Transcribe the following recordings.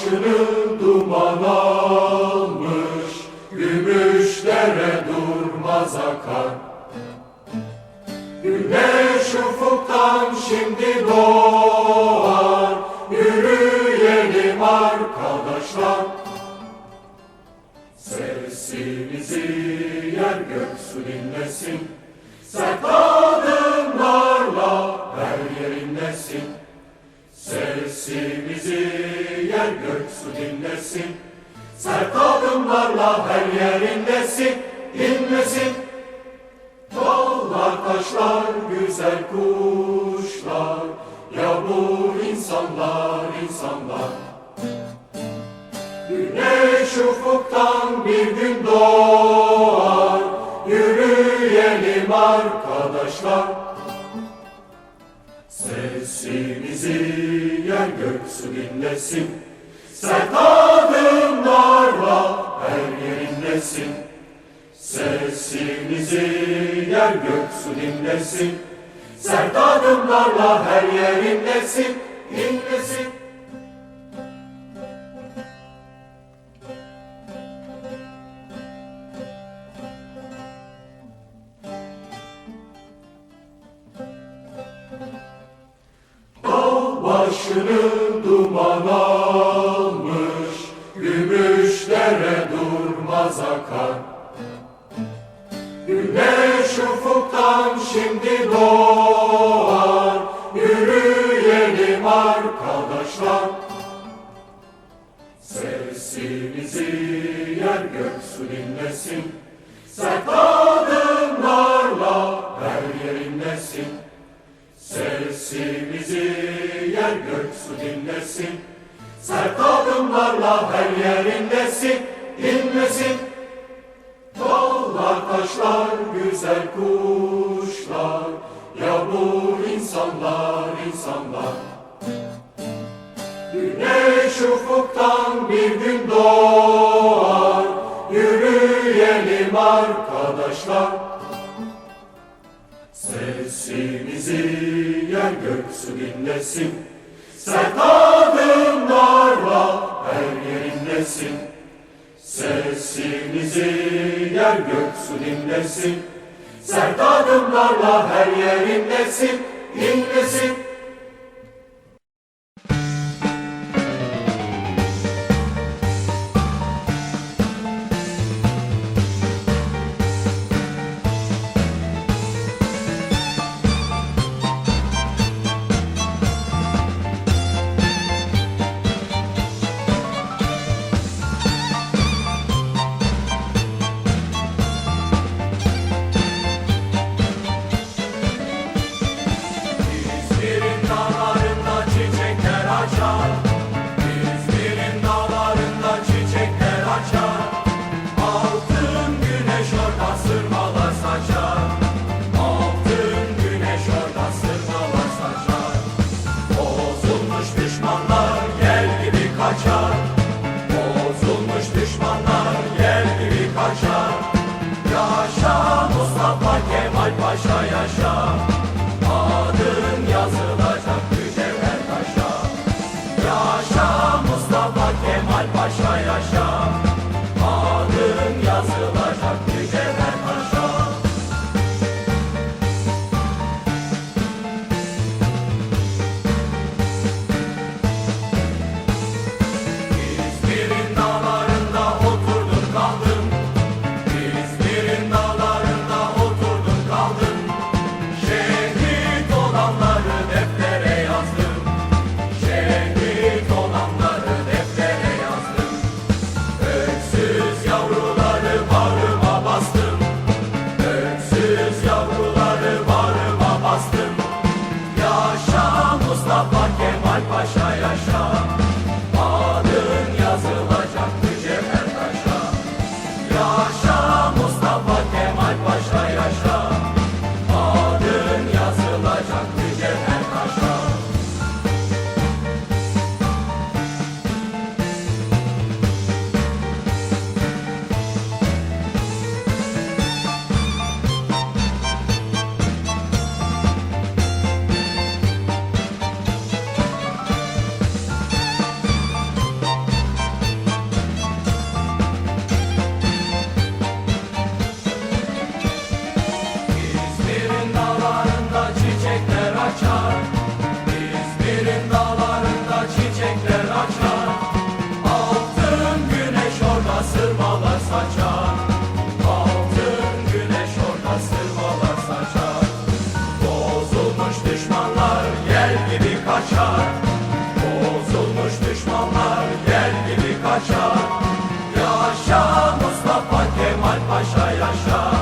Başını duman almış, gümüşlere durmaz akar. Güneş ufuktan şimdi doğar, yürüyelim arkadaşlar. Sesimizi yer gök su dinlesin, sert adımlarla her yer inlesin. Sesimizi yer gök su dinlesin, sert adımlarla her yer inlesin, inlesin. Dağlar, taşlar, güzel kuşlar, ya bu insanlar, insanlar. Güneş ufuktan bir gün doğar, yürüyelim arkadaşlar. Sesimizi yer gök su dinlesin, sert adımlarla her yer inlesin. Sesimizi yer gök su dinlesin, sert adımlarla her yer inlesin, başını gümüşlere durmaz akar. Güneş ufuktan şimdi doğar, yürüyelim arkadaşlar. Sesimizi yer gök su dinlesin, sert adımlarla her yer inlesin. Sesimizi yer gök su dinlesin, sert adımlarla her yer güzel kuşlar, ya bu insanlar, insanlar. Güneş ufuktan bir gün doğar, yürüyelim arkadaşlar. Sesimizi yer gök su dinlesin, sert adımlarla her yer inlesin. Sesimizi yer gök su dinlesin, sert adımlarla her yer inlesin, inlesin. Paşa yaşa. düşmanlar gel gibi kaçar. Bozulmuş düşmanlar gel gibi kaçar. Yaşa Mustafa Kemal Paşa yaşa.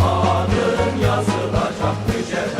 Adın yazılacak mücevher